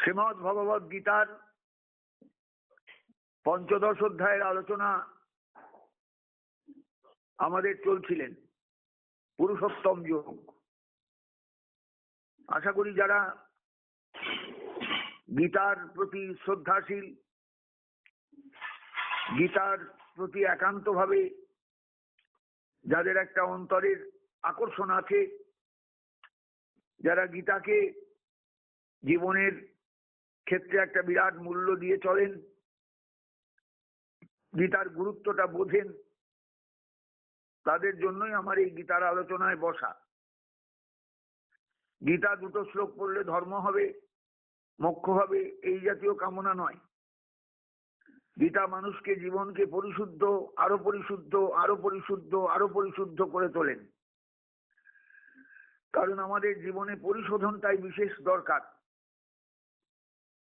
শ্রীমদ ভগবত গীতার পঞ্চদশ অধ্যায়ের আলোচনা আমাদের চলছিলেন, পুরুষোত্তম যোগ। আশা করি যারা গীতার প্রতি শ্রদ্ধাশীল, গীতার প্রতি একান্তভাবে যাদের একটা অন্তরের আকর্ষণ আছে, যারা গীতাকে জীবনের ক্ষেত্রে একটা বিরাট মূল্য দিয়ে চলেন। গীতার গুরুত্বটা বোঝেন। তাদের জন্যই আমার এই গীতার আলোচনায় বসা। গীতা দুটো শ্লোক পড়লে ধর্ম হবে, মোক্ষ হবে, এই জাতীয় কামনা নয়। গীতা মানুষকে জীবনকে পরিশুদ্ধ, আরও পরিশুদ্ধ আরও পরিশুদ্ধ আরও পরিশুদ্ধ করে তোলেন। কারণ আমাদের জীবনে পরিশোধনটাই বিশেষ দরকার।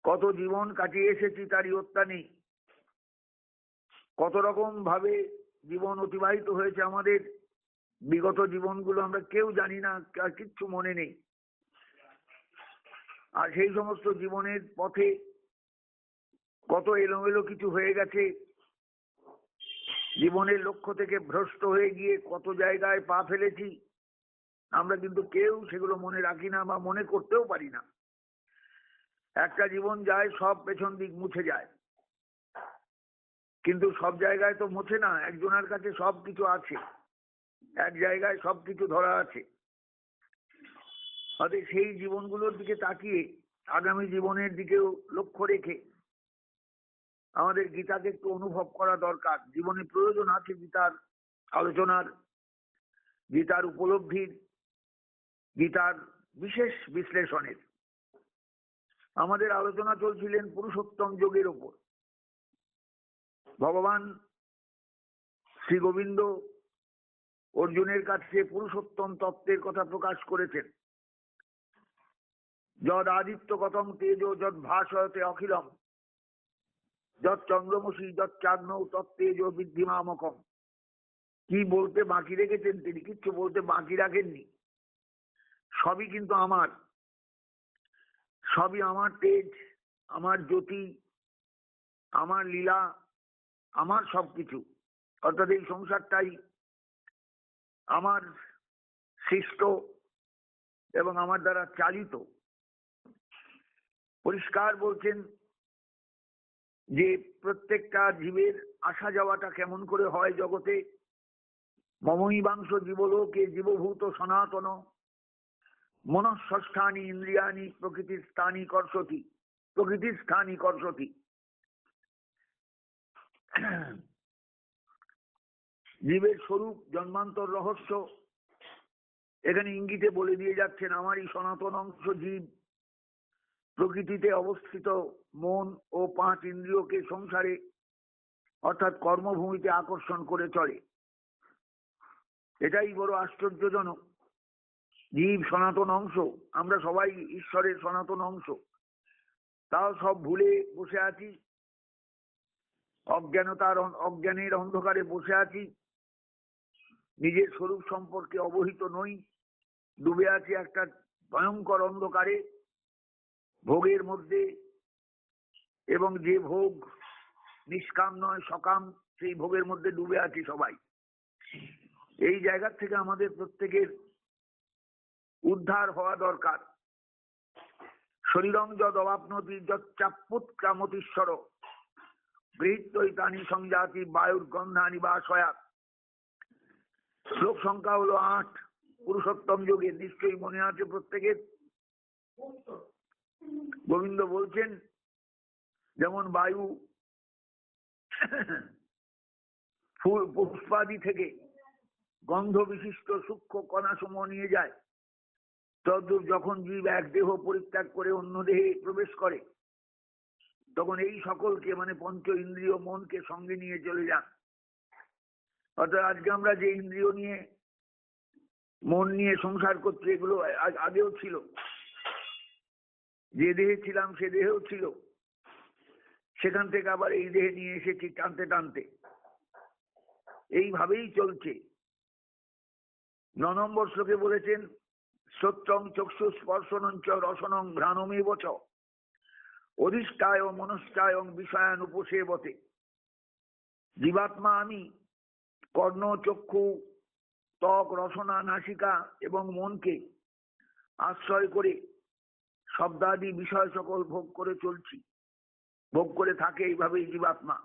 কত জীবন কাটিয়ে এসেছি তারই হত্যা নেই কত রকম ভাবে জীবন অতিবাহিত হয়েছে আমাদের। বিগত জীবনগুলো আমরা কেউ জানি না, আর কিচ্ছু মনে নেই। আর সেই সমস্ত জীবনের পথে কত এলোমেলো কিছু হয়ে গেছে। জীবনের লক্ষ্য থেকে ভ্রষ্ট হয়ে গিয়ে কত জায়গায় পা ফেলেছি। আমরা কিন্তু কেউ সেগুলো মনে রাখি না বা মনে করতেও পারি না। একটা জীবন যায়, সব পেছন দিক মুছে যায়। কিন্তু সব জায়গায় তো মুছে না, একজনের কাছে সব কিছু আছে। এক জায়গায় সব কিছু ধরা আছে। অতএব সেই জীবনগুলোর দিকে তাকিয়ে আগামী জীবনের দিকেও লক্ষ্য রেখে আমাদের গীতাকে একটু অনুভব করা দরকার। জীবনে প্রয়োজন আছে গীতার আলোচনার, গীতার উপলব্ধির, গীতার বিশেষ বিশ্লেষণের। আমাদের আলোচনা চলছিলেন পুরুষোত্তম যোগের ওপর। ভগবান শ্রী গোবিন্দ অর্জুনের কাছে পুরুষোত্তম তত্ত্বের কথা প্রকাশ করেছেন। যদ আদিত্য গতম তেজ, যদ ভাষয়তে অখিলম যত চন্দ্রমসী যত চাগ্নৌ তত্তেজ বৃদ্ধিমামকম। কি বলতে বাকি রেখেছেন তিনি? কিচ্ছু বলতে বাকি রাখেননি। সবই কিন্তু আমার। সবই আমার তেজ, আমার জ্যোতি, আমার লীলা, আমার সবকিছু। অর্থাৎ এই সংসারটাই আমার সৃষ্ট এবং আমার দ্বারা চালিত। পরিষ্কার বলছেন যে প্রত্যেকটা জীবের আসা যাওয়াটা কেমন করে হয় জগতে? মমহিবাংশ জীবলোকে জীবভূত সনাতন মনঃষ্ঠানি ইন্দ্রিয়ানি প্রকৃতির স্থানী কর্ষতি, প্রকৃতির স্থানী কর্ষতি। জীবের স্বরূপ, জন্মান্তর রহস্য, এখানে ইঙ্গিতে বলে দিয়ে যাচ্ছেন, আমারই সনাতন অংশ জীব। প্রকৃতিতে অবস্থিত মন ও পাঁচ ইন্দ্রিয়কে সংসারে, অর্থাৎ কর্মভূমিতে আকর্ষণ করে চলে। এটাই বড় আশ্চর্যজনক। জীব সনাতন অংশ, আমরা সবাই ঈশ্বরের সনাতন অংশ। তাও সব ভুলে বসে আছি। অজ্ঞানতার অজ্ঞানের অন্ধকারে বসে আছি। নিজের স্বরূপ সম্পর্কে অবহিত নই। ডুবে আছি একটা ভয়ঙ্কর অন্ধকারে। ভোগের মধ্যে এবং যে ভোগ নিষ্কাম নয়, সকাম, সেই ভোগের মধ্যে ডুবে আছি সবাই। এই জায়গা থেকে আমাদের প্রত্যেকের উদ্ধার হওয়া দরকার। শরীরম যদ অবাপনতি যদ চাপুৎক্রামতীশ্বর বৃহত্তৈতানি সংজাতি বায়ুর গন্ধানি বা সয়াত শ্লোক সংখ্যা হলো আট। পুরুষোত্তম যোগে নিশ্চয়ই মনে আছে প্রত্যেকের। গোবিন্দ বলছেন, যেমন বায়ু ফুল পুষ্পাদি থেকে গন্ধ বিশিষ্ট সূক্ষ্ম কণা সমূহ নিয়ে যায় তদ্রূপ যখন জীব এক দেহ পরিত্যাগ করে অন্য দেহে প্রবেশ করে, তখন এই সকলকে মানে পঞ্চ ইন্দ্রিয় মনকে সঙ্গে নিয়ে চলে যান। অর্থাৎ আজকে আমরা যে ইন্দ্রিয় নিয়ে, মন নিয়ে সংসার করছি, এগুলো আগেও ছিল। যে দেহে ছিলাম সে দেহেও ছিল। সেখান থেকে আবার এই দেহে নিয়ে এসেছি টানতে টানতে। এইভাবেই চলছে। ন নম্বর শ্লোকে বলেছেন সত্যং চক্ষু স্পর্শনঞ্চ রসনং ঘ্রাণমেব চ। অধিষ্ঠায় মনস্কায় বিষয়ান উপসেবতে। জীবাত্মা আমি কর্ণ চক্ষু ত্বক রসনা নাসিকা এবং মনকে আশ্রয় করে শব্দাদি বিষয় সকল ভোগ করে চলছি। ভোগ করে থাকে এইভাবেই জীবাত্মা।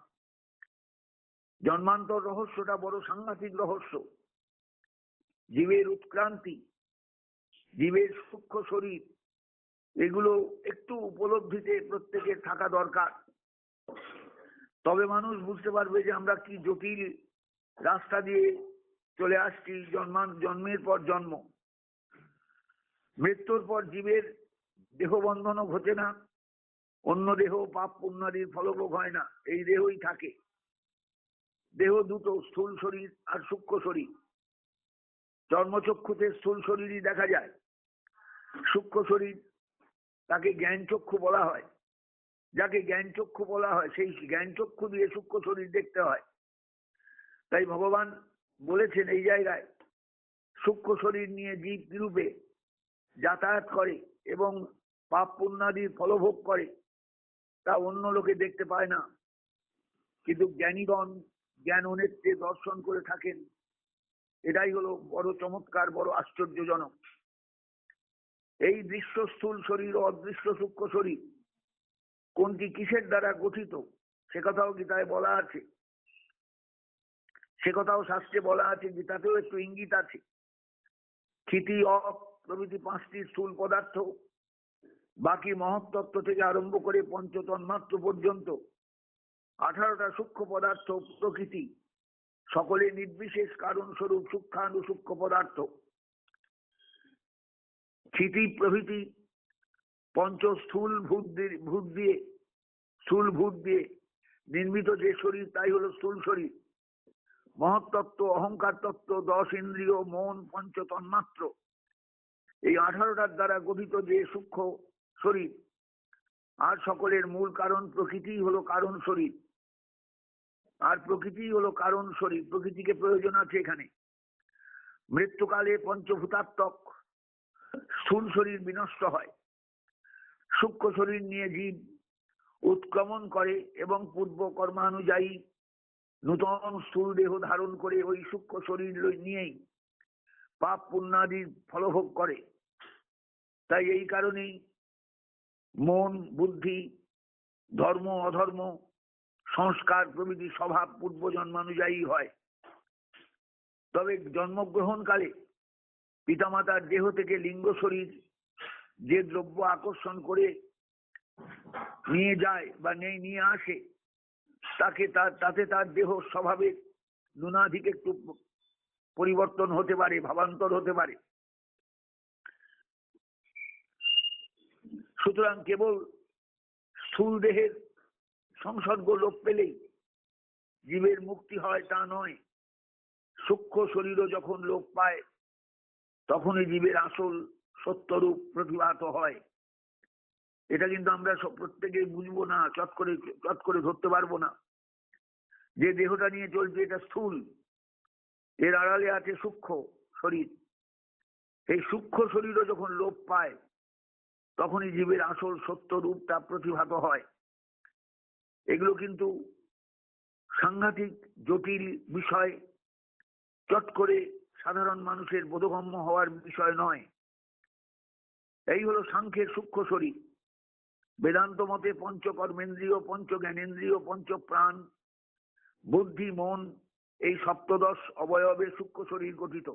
জন্মান্তর রহস্যটা বড় সাংঘাতিক রহস্য। জীবের উৎক্রান্তি জীবের সূক্ষ্ম শরীর, এগুলো একটু উপলব্ধিতে প্রত্যেকের থাকা দরকার। তবে মানুষ বুঝতে পারবে যে আমরা কি জটিল রাস্তা দিয়ে চলে আসছি, জন্মান, জন্মের পর জন্ম। মৃত্যুর পর জীবের দেহবন্ধনও ঘটে না, অন্য দেহ পাপ পুণ্যাদির ফলভোগ হয় না, এই দেহই থাকে। দেহ দুটো স্থূল শরীর আর সূক্ষ্ম শরীর। চর্মচক্ষুতে স্থূল শরীরই দেখা যায়। সূক্ষ্ম শরীর, তাকে জ্ঞান চক্ষু বলা হয়। যাকে জ্ঞান চক্ষু বলা হয়, সেই জ্ঞান চক্ষু দিয়ে সূক্ষ্ম শরীর দেখতে হয়। তাই ভগবান বলেছেন এই জায়গায়, সূক্ষ্ম শরীর নিয়ে জীব রূপে যাতায়াত করে এবং পাপ পুণ্যাদির ফলভোগ করে। তা অন্য লোকে দেখতে পায় না। কিন্তু জ্ঞানীগণ জ্ঞান অনেত্রে দর্শন করে থাকেন। এটাই হলো বড় চমৎকার, বড় আশ্চর্যজনক। এই দৃশ্য স্থূল শরীর অদৃশ্য সূক্ষ্ম শরীর কোনটি কিসের দ্বারা গঠিত? সে কথাও গীতায় বলা আছে। সে কথাও শাস্ত্রে বলা আছে, গীতাতেও একটু ইঙ্গিত আছে। ক্ষিতি অপ প্রভৃতি পাঁচটি স্থূল পদার্থ। বাকি মহত্তত্ত্ব থেকে আরম্ভ করে পঞ্চতন্মাত্র পর্যন্ত আঠারোটা সূক্ষ্ম পদার্থ প্রকৃতি, সকলে নির্বিশেষ কারণ স্বরূপ সূক্ষ্ম পদার্থ। ক্ষিতি প্রভৃতি পঞ্চস্থূল ভূত ভূত দিয়ে, স্থূল ভূত দিয়ে নির্মিত যে শরীর, তাই হলো স্থূল শরীর। মহত্তত্ত্ব, অহংকার তত্ত্ব, দশ ইন্দ্রিয়, মন, পঞ্চ তন্মাত্র। এই আঠারোটার দ্বারা গঠিত যে সূক্ষ্ম শরীর, আর সকলের মূল কারণ প্রকৃতি হলো কারণ শরীর। আর প্রকৃতি হলো কারণ শরীর, প্রকৃতিকে প্রয়োজন আছে এখানে। মৃত্যুকালে পঞ্চভূতাত্মক স্থূল শরীর বিনষ্ট হয়। সূক্ষ্ম শরীর নিয়ে জীব উৎক্রমণ করে এবং পূর্ব কর্মানুযায়ী নূতন স্থূল দেহ ধারণ করে ওই সূক্ষ্ম শরীর নিয়েই পাপ পুণ্যাদির ফলভোগ করে। তাই এই কারণেই মন, বুদ্ধি, ধর্ম, অধর্ম, সংস্কার প্রভৃতি স্বভাব পূর্ব জন্মানুযায়ী হয়। তবে জন্মগ্রহণকালে পিতামাতার দেহ থেকে লিঙ্গ শরীর যে দ্রব্য আকর্ষণ করে নিয়ে যায় বা নেই নিয়ে আসে, তাকে তার তাতে তার দেহ স্বভাবের ন্যূনাধিক একটু পরিবর্তন হতে পারে, ভাবান্তর হতে পারে। সুতরাং কেবল স্থূল দেহের সংসর্গ লোপ পেলেই জীবের মুক্তি হয় তা নয়। সূক্ষ্ম শরীরও যখন লোপ পায় তখনই জীবের আসল সত্যরূপ প্রতিভাত হয়। এটা কিন্তু আমরা সব প্রত্যেকেই বুঝব না, চট করে চট করে ধরতে পারব না। যে দেহটা নিয়ে চলছে এটা স্থূল। এর আড়ালে আছে সূক্ষ্ম শরীর। এই সূক্ষ্ম শরীরও যখন লোপ পায়, তখনই জীবের আসল সত্য রূপটা প্রতিভাত হয়। এগুলো কিন্তু সাংঘাতিক, জটিল বিষয়। চট করে সাধারণ মানুষের বোধগম্য হওয়ার বিষয় নয়। এই হলো সাংখ্যের সূক্ষ্ম শরীর। বেদান্ত মতে পঞ্চকর্মেন্দ্রীয় পঞ্চ জ্ঞানেন্দ্রীয় পঞ্চ প্রাণ বুদ্ধি, মন এই সপ্তদশ অবয়বে সূক্ষ্ম শরীর গঠিত।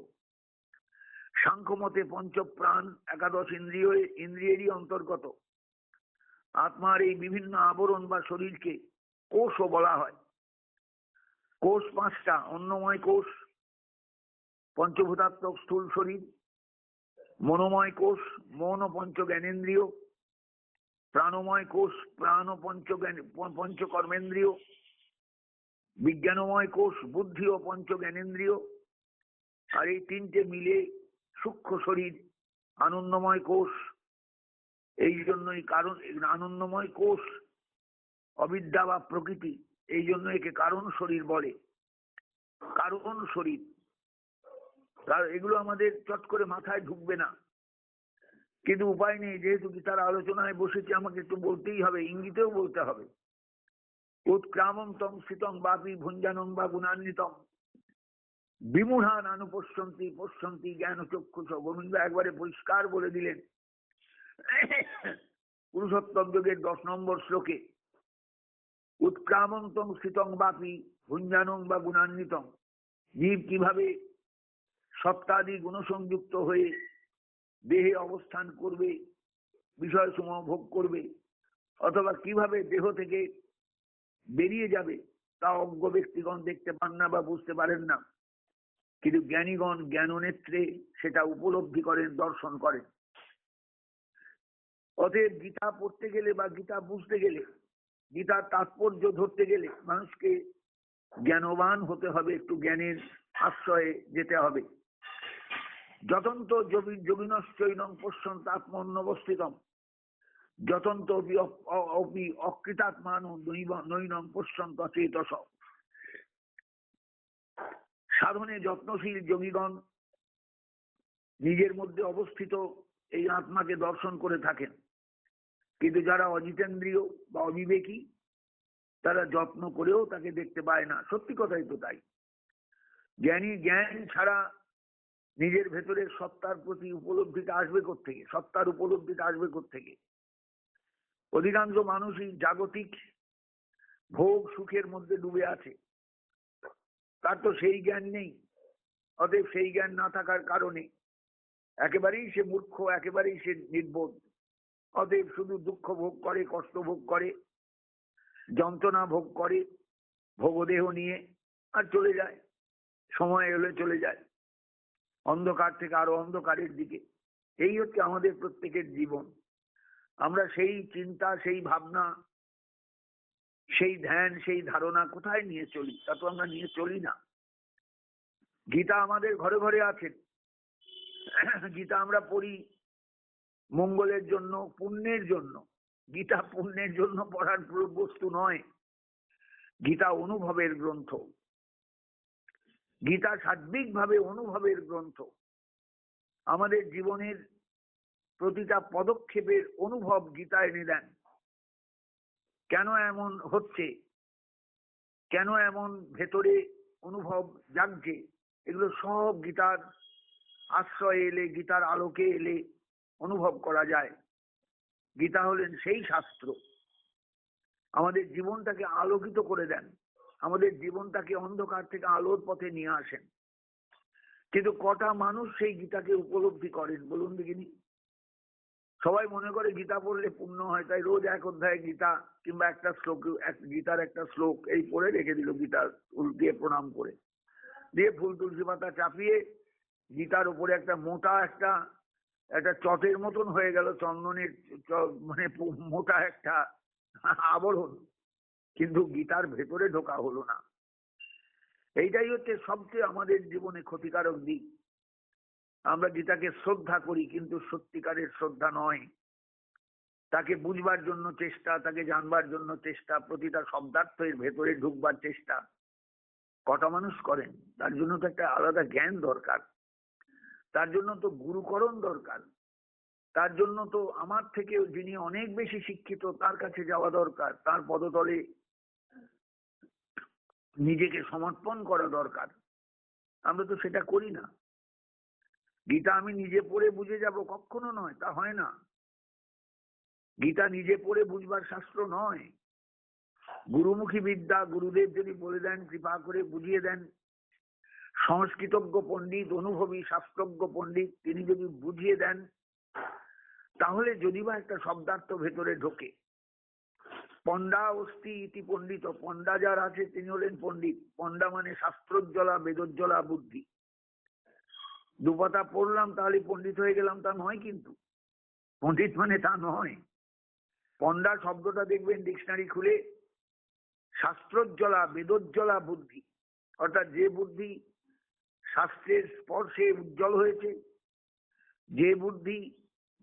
সাংখ্য মতে পঞ্চ প্রাণ একাদশ ইন্দ্রিয় ইন্দ্রিয়েরই অন্তর্গত। আত্মার এই বিভিন্ন আবরণ বা শরীরকে কোষও বলা হয়। কোষ পাঁচটা, অন্নময় কোষ পঞ্চভূতাত্মক স্থূল শরীর, মনোময় কোষ মন পঞ্চ জ্ঞানেন্দ্রীয় প্রাণময় কোষ প্রাণ পঞ্চ পঞ্চ কর্মেন্দ্রীয় বিজ্ঞানময় কোষ, বুদ্ধি ও পঞ্চ জ্ঞানেন্দ্রীয় আর এই তিনটে মিলে সূক্ষ্ম শরীর, আনন্দময় কোষ, এই জন্যই কারণ, আনন্দময় কোষ, অবিদ্যা বা প্রকৃতি, এই জন্য একে কারণ শরীর বলে। কারণ শরীর। এগুলো আমাদের চট করে মাথায় ঢুকবে না। কিন্তু উপায় নেই, যেহেতু গীতার আলোচনায় বসেছি, আমাকে একটু বলতেই হবে, ইঙ্গিতেও বলতে হবে। উৎক্রামন্তম শীতং বাপি ভুঞ্জানং বা গুণান্বিতম বিমূঢ়ান আনুপশ্যন্তি পশ্যন্তি জ্ঞান চক্ষুষ। গোবিন্দ একবারে পরিষ্কার বলে দিলেন। পুরুষোত্তম যোগের দশ নম্বর শ্লোকে উৎক্রামন্তম শীতং বাপি ভুঞ্জানং বা গুণান্বিতম জীব কীভাবে সত্তাদি গুণসংযুক্ত হয়ে দেহে অবস্থান করবে, বিষয় সমূহ ভোগ করবে, অথবা কীভাবে দেহ থেকে বেরিয়ে যাবে, তা অজ্ঞ ব্যক্তিগণ দেখতে পান না বা বুঝতে পারেন না। কিন্তু জ্ঞানীগণ জ্ঞান নেত্রে সেটা উপলব্ধি করেন, দর্শন করেন। অতএব গীতা পড়তে গেলে বা গীতা বুঝতে গেলে, গীতার তাৎপর্য ধরতে গেলে মানুষকে জ্ঞানবান হতে হবে, একটু জ্ঞানের আশ্রয়ে যেতে হবে। যতন্ত যোগিনশ্চৈনং পশ্যন্ত আত্মন্যবস্থিতম, যতন্ত অপি অকৃতাত্মান নৈনং পশ্যন্ত চেতস সাধনে যত্নশীল যোগীগণ নিজের মধ্যে অবস্থিত এই আত্মাকে দর্শন করে থাকেন। কিন্তু যারা অজিতেন্দ্রীয় বা অবিবেকী, তারা যত্ন করেও তাকে দেখতে পায় না। সত্যি কথাই তো তাই। জ্ঞানী, জ্ঞান ছাড়া নিজের ভেতরের সত্তার প্রতি উপলব্ধিটা আসবে থেকে সত্তার উপলব্ধিটা আসবে থেকে অধিকাংশ মানুষই জাগতিক ভোগ সুখের মধ্যে ডুবে আছে। তার তো সেই জ্ঞান নেই। অতএব সেই জ্ঞান না থাকার কারণে একেবারেই সে মূর্খ, একেবারেই সে নির্বোধ। অতএব শুধু দুঃখ ভোগ করে, কষ্ট ভোগ করে, যন্ত্রণা ভোগ করে, ভোগদেহ নিয়ে আর চলে যায়। সময় এলে চলে যায়। অন্ধকার থেকে আরও অন্ধকারের দিকে। এই হচ্ছে আমাদের প্রত্যেকের জীবন। আমরা সেই চিন্তা, সেই ভাবনা, সেই ধ্যান, সেই ধারণা কোথায় নিয়ে চলি? তা তো আমরা নিয়ে চলি না। গীতা আমাদের ঘরে ঘরে আছে। গীতা আমরা পড়ি মঙ্গলের জন্য, পুণ্যের জন্য। গীতা পুণ্যের জন্য পড়ার বস্তু নয়। গীতা অনুভবের গ্রন্থ গীতা সার্বিকভাবে অনুভবের গ্রন্থ। আমাদের জীবনের প্রতিটা পদক্ষেপের অনুভব গীতা এনে দেন। কেন এমন হচ্ছে? কেন এমন ভেতরে অনুভব জাগছে? এগুলো সব গীতার আশ্রয় এলে, গীতার আলোকে এলে অনুভব করা যায়। গীতা হলেন সেই শাস্ত্র। আমাদের জীবনটাকে আলোকিত করে দেন। আমাদের জীবনটাকে অন্ধকার থেকে আলোর পথে নিয়ে আসেন। কিন্তু কটা মানুষ সেই গীতাকে উপলব্ধি করেন বলুন দেখিনি? সবাই মনে করে গীতা পড়লে পুণ্য হয়, তাই রোজ এক অধ্যায় গীতা কিংবা একটা শ্লোক গীতার একটা শ্লোক এই পড়ে রেখে দিল গীতা দিয়ে প্রণাম করে। দিয়ে ফুল তুলসী পাতা চাপিয়ে গীতার উপরে একটা মোটা একটা একটা চটের মতন হয়ে গেল চন্দনের মানে মোটা একটা আবরণ। কিন্তু গীতার ভেতরে ঢোকা হলো না। এইটাই হচ্ছে সবচেয়ে আমাদের জীবনে ক্ষতিকারক দিক। আমরা গীতাকে শ্রদ্ধা করি, কিন্তু সত্যিকারের শ্রদ্ধা নয়। তাকে বুঝবার জন্য চেষ্টা, তাকে জানবার জন্য চেষ্টা, প্রতিটা শব্দার্থের ভেতরে ঢুকবার চেষ্টা। কটা মানুষ করেন? তার জন্য তো একটা আলাদা জ্ঞান দরকার। তার জন্য তো গুরুকরণ দরকার। তার জন্য তো আমার থেকে যিনি অনেক বেশি শিক্ষিত, তার কাছে যাওয়া দরকার। তার পদতলে নিজেকে সমর্পণ করা দরকার। আমরা তো সেটা করি না। গীতা আমি নিজে পড়ে বুঝে যাব কখনো নয়, তা হয় না। গীতা নিজে পড়ে বুঝবার শাস্ত্র নয়। গুরুমুখী বিদ্যা গুরুদেব যদি বলে দেন, কৃপা করে বুঝিয়ে দেন। সংস্কৃতজ্ঞ পণ্ডিত, অনুভবী, শাস্ত্রজ্ঞ পণ্ডিত তিনি যদি বুঝিয়ে দেন, তাহলে যদি বা একটা শব্দার্থ ভেতরে ঢোকে। পণ্ডা অস্থি ইতি পণ্ডিত। পণ্ডা যার আছে তিনি হলেন পণ্ডিত। পণ্ডা মানে শাস্ত্রোজ্জ্বলা, বেদোজ্জ্বলা বুদ্ধি। দুপাতা পড়লাম তাহলে পণ্ডিত হয়ে গেলাম তা নয় কিন্তু। পণ্ডিত মানে তা নয়। পণ্ডা শব্দটা দেখবেন ডিকশনারি খুলে। শাস্ত্রোজ্জ্বলা, বেদোজ্জ্বলা বুদ্ধি। অর্থাৎ যে বুদ্ধি শাস্ত্রের স্পর্শে উজ্জ্বল হয়েছে, যে বুদ্ধি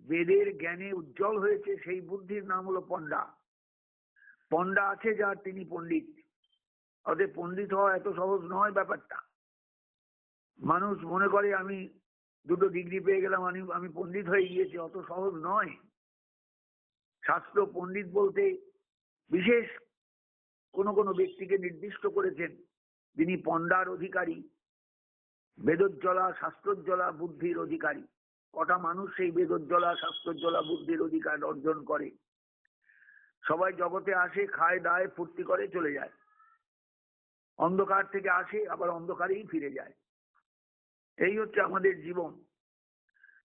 বেদের জ্ঞানে উজ্জ্বল হয়েছে, সেই বুদ্ধির নাম হলো পণ্ডা। পণ্ডা আছে যার তিনি পণ্ডিত। অতএব পণ্ডিত হওয়া এত সহজ নয় ব্যাপারটা। মানুষ মনে করে, আমি দুটো ডিগ্রি পেয়ে গেলাম, আমি আমি পণ্ডিত হয়ে গিয়েছি, অত সহজ নয়। শাস্ত্র পণ্ডিত বলতে বিশেষ কোন কোন ব্যক্তিকে নির্দিষ্ট করেছেন। যিনি পণ্ডার অধিকারী, বেদোজ্জ্বলা, শাস্ত্রোজ্জ্বলা বুদ্ধির অধিকারী। কটা মানুষ সেই বেদোজ্জ্বলা, শাস্ত্রোজ্জ্বলা বুদ্ধির অধিকার অর্জন করে। সবাই জগতে আসে, খায়, দায়, ফুর্তি করে, চলে যায়। অন্ধকার থেকে আসে, আবার অন্ধকারেই ফিরে যায়। এই হচ্ছে আমাদের জীবন।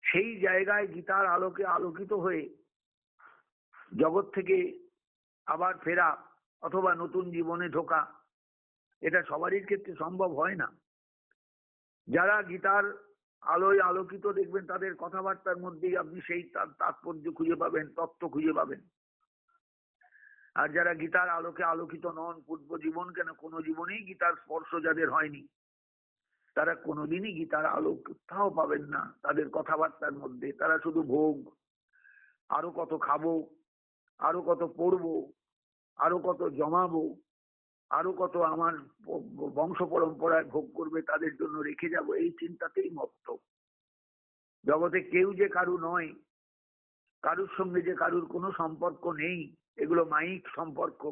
সেই জায়গায় গীতার আলোকে আলোকিত হয়ে জগৎ থেকে আবার ফেরা অথবা নতুন জীবনে ঢোকা, এটা সবারই ক্ষেত্রে সম্ভব হয় না। যারা গীতার আলোয় আলোকিত দেখবেন, তাদের কথাবার্তার মধ্যেই আপনি সেই তাৎপর্য খুঁজে পাবেন, তত্ত্ব খুঁজে পাবেন। আর যারা গীতার আলোকে আলোকিত নন, পূর্ব জীবন কেন? কোনো জীবনেই গীতার স্পর্শ যাদের হয়নি। তারা কোনোদিনই গীতার আলো কোথাও পাবেন না তাদের কথাবার্তার মধ্যে। তারা শুধু ভোগ, আরও কত খাব, আরও কত পড়ব, আরও কত জমাবো, আরও কত আমার বংশ পরম্পরায় ভোগ করবে তাদের জন্য রেখে যাব, এই চিন্তাতেই মত্ত। জগতে কেউ যে কারু নয়, কারুর সঙ্গে যে কারুর কোনো সম্পর্ক নেই এগুলো মাইক সম্পর্ক।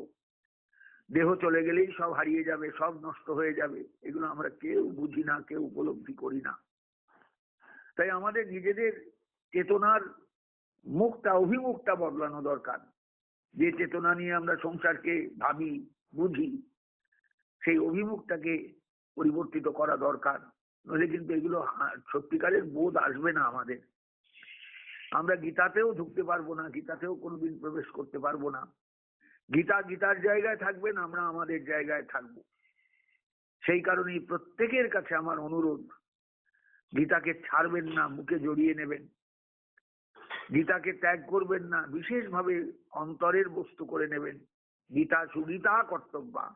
দেহ চলে গেলেই সব হারিয়ে যাবে, সব নষ্ট হয়ে যাবে। এগুলো আমরা কেউ বুঝি না, কেউ উপলব্ধি করি না। তাই আমাদের নিজেদের চেতনার মুখটা, অভিমুখটা বদলানো দরকার। যে চেতনা নিয়ে আমরা সংসারকে ভাবি, বুঝি, সেই অভিমুখটাকে পরিবর্তিত করা দরকার। নইলে কিন্তু এগুলো সত্যিকারের বোধ আসবে না আমাদের। আমরা গীতাতেও ঢুকতে পারব না, গীতাতেও কোনোদিন প্রবেশ করতে পারব না। গীতা গীতার জায়গায় থাকবেন, আমরা আমাদের জায়গায় থাকব। সেই কারণেই প্রত্যেকের কাছে আমার অনুরোধ, গীতাকে ছাড়বেন না, মুখে জড়িয়ে নেবেন। গীতাকে ত্যাগ করবেন না, বিশেষভাবে অন্তরের বস্তু করে নেবেন। গীতা সুগীতা কর্তব্যা।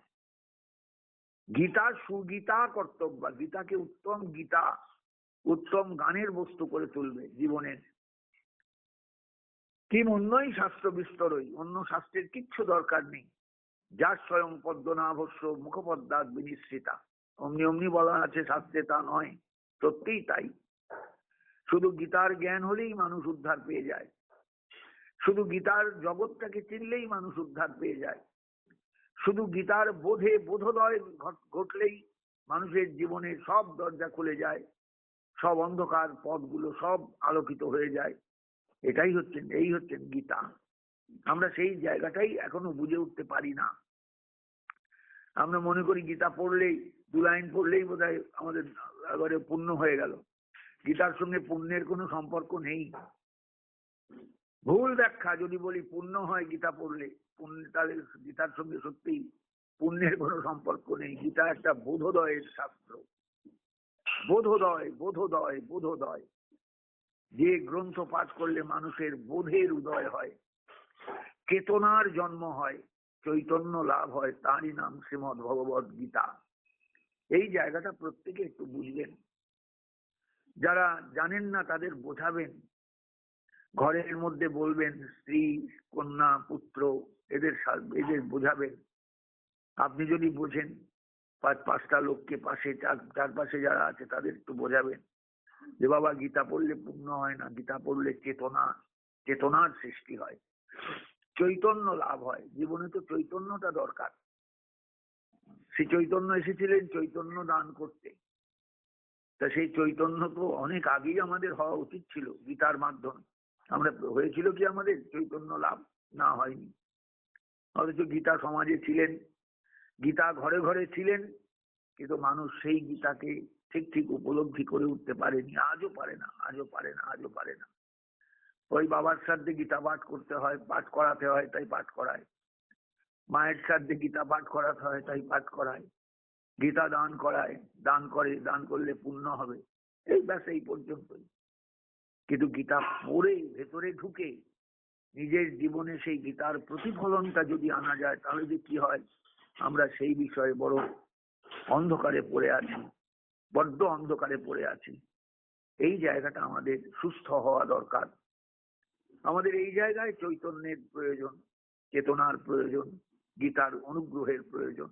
গীতা সুগীতা কর্তব্য। গীতাকে উত্তম গীতা, উত্তম গানের বস্তু করে তুলবে জীবনের। কিম অন্যই শাস্ত্র বিস্তরই, অন্য শাস্ত্রের কিচ্ছু দরকার নেই। যার স্বয়ং পদ্মনাভস্য মুখপদ্মাত বিনিশ্রিতা। অমনি অমনি বলা আছে, শাস্ত্রে তা নয়, সত্যিই তাই। শুধু গীতার জ্ঞান হলেই মানুষ উদ্ধার পেয়ে যায়। শুধু গীতার জগৎটাকে চিনলেই মানুষ উদ্ধার পেয়ে যায়। শুধু গীতার বোধে বোধোদয় ঘটলেই মানুষের জীবনে সব দরজা খুলে যায়। সব অন্ধকার পথগুলো সব আলোকিত হয়ে যায়। এটাই হচ্ছেন, এই হচ্ছেন গীতা। আমরা সেই জায়গাটাই এখনও বুঝে উঠতে পারি না। আমরা মনে করি গীতা পড়লেই, দু লাইন পড়লেই বোধ আমাদের এবারে পূর্ণ হয়ে গেল। গীতার সঙ্গে পুণ্যের কোনো সম্পর্ক নেই। ভুল ব্যাখ্যা, যদি বলি পুণ্য হয় গীতা পড়লে, পুণ্য তাহলে গীতার সঙ্গে সত্যি পুণ্যের কোনো সম্পর্ক নেই। গীতা একটা বোধোদয়ের শাস্ত্র। বোধোদয় বোধোদয় বোধোদয়। যে গ্রন্থ পাঠ করলে মানুষের বোধের উদয় হয় চেতনার জন্ম হয়, চৈতন্য লাভ হয়, তারই নাম শ্রীমদ ভগবত গীতা। এই জায়গাটা প্রত্যেকে একটু বুঝবেন। যারা জানেন না তাদের বোঝাবেন। ঘরের মধ্যে বলবেন, স্ত্রী, কন্যা, পুত্র, এদের এদের বোঝাবেন। আপনি যদি বোঝেন পাঁচ পাঁচটা লোককে পাশে চারপাশে যারা আছে তাদের একটু বোঝাবেন। যে বাবা গীতা পড়লে পূর্ণ হয় না, গীতা পড়লে চেতনা, চেতনার সৃষ্টি হয়। চৈতন্য লাভ হয়, জীবনে তো চৈতন্যটা দরকার। শ্রী চৈতন্য এসেছিলেন চৈতন্য দান করতে। তা সেই চৈতন্য তো অনেক আগেই আমাদের হওয়া উচিত ছিল গীতার মাধ্যমে। আমরা হয়েছিল কি আমাদের? চৈতন্য লাভ না হয়নি। অথচ গীতা সমাজে ছিলেন, গীতা ঘরে ঘরে ছিলেন, কিন্তু মানুষ সেই গীতাকে ঠিক ঠিক উপলব্ধি করে উঠতে পারেনি। আজও পারে না, আজও পারে না, আজও পারে না। ওই বাবার সাথে গীতা পাঠ করতে হয়, পাঠ করাতে হয়, তাই পাঠ করায়। মায়ের সাথে গীতা পাঠ করাতে হয়, তাই পাঠ করায়। গীতা দান করায়, দান করে, দান করলে পূর্ণ হবে। এই ব্যাস, এই পর্যন্তই। কিন্তু গীতা পড়ে, ভেতরে ঢুকে, নিজের জীবনে সেই গীতার প্রতিফলনটা যদি আনা যায়, তাহলে যে কি হয়? আমরা সেই বিষয়ে বড় অন্ধকারে পড়ে আছি। বড্ড অন্ধকারে পড়ে আছি। এই জায়গাটা আমাদের সুস্থ হওয়া দরকার। আমাদের এই জায়গায় চৈতন্যের প্রয়োজন, চেতনার প্রয়োজন, গীতার অনুগ্রহের প্রয়োজন।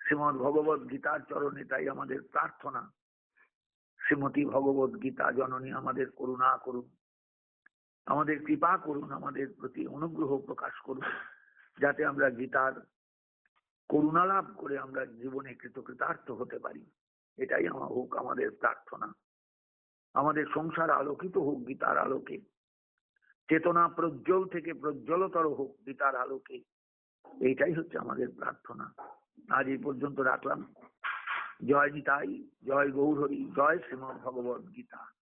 শ্রীমদ ভগবত গীতার চরণে তাই আমাদের প্রার্থনা। শ্রীমতী ভগবত গীতা জননী, আমাদের করুণা করুন। আমাদের কৃপা করুন, আমাদের প্রতি অনুগ্রহ প্রকাশ করুন, যাতে আমরা গীতার করুণা লাভ করে আমরা জীবনে কৃতকৃতার্থ হতে পারি। এটাই আমার হোক, আমাদের প্রার্থনা। আমাদের সংসার আলোকিত হোক গীতার আলোকে। চেতনা প্রজ্জ্বল থেকে প্রজ্জ্বলতর হোক গীতার আলোকে। এইটাই হচ্ছে আমাদের প্রার্থনা। আজ এই পর্যন্ত রাখলাম। জয় গীতাই, জয় গৌরহরি, জয় শ্রীমদ ভগবত গীতা।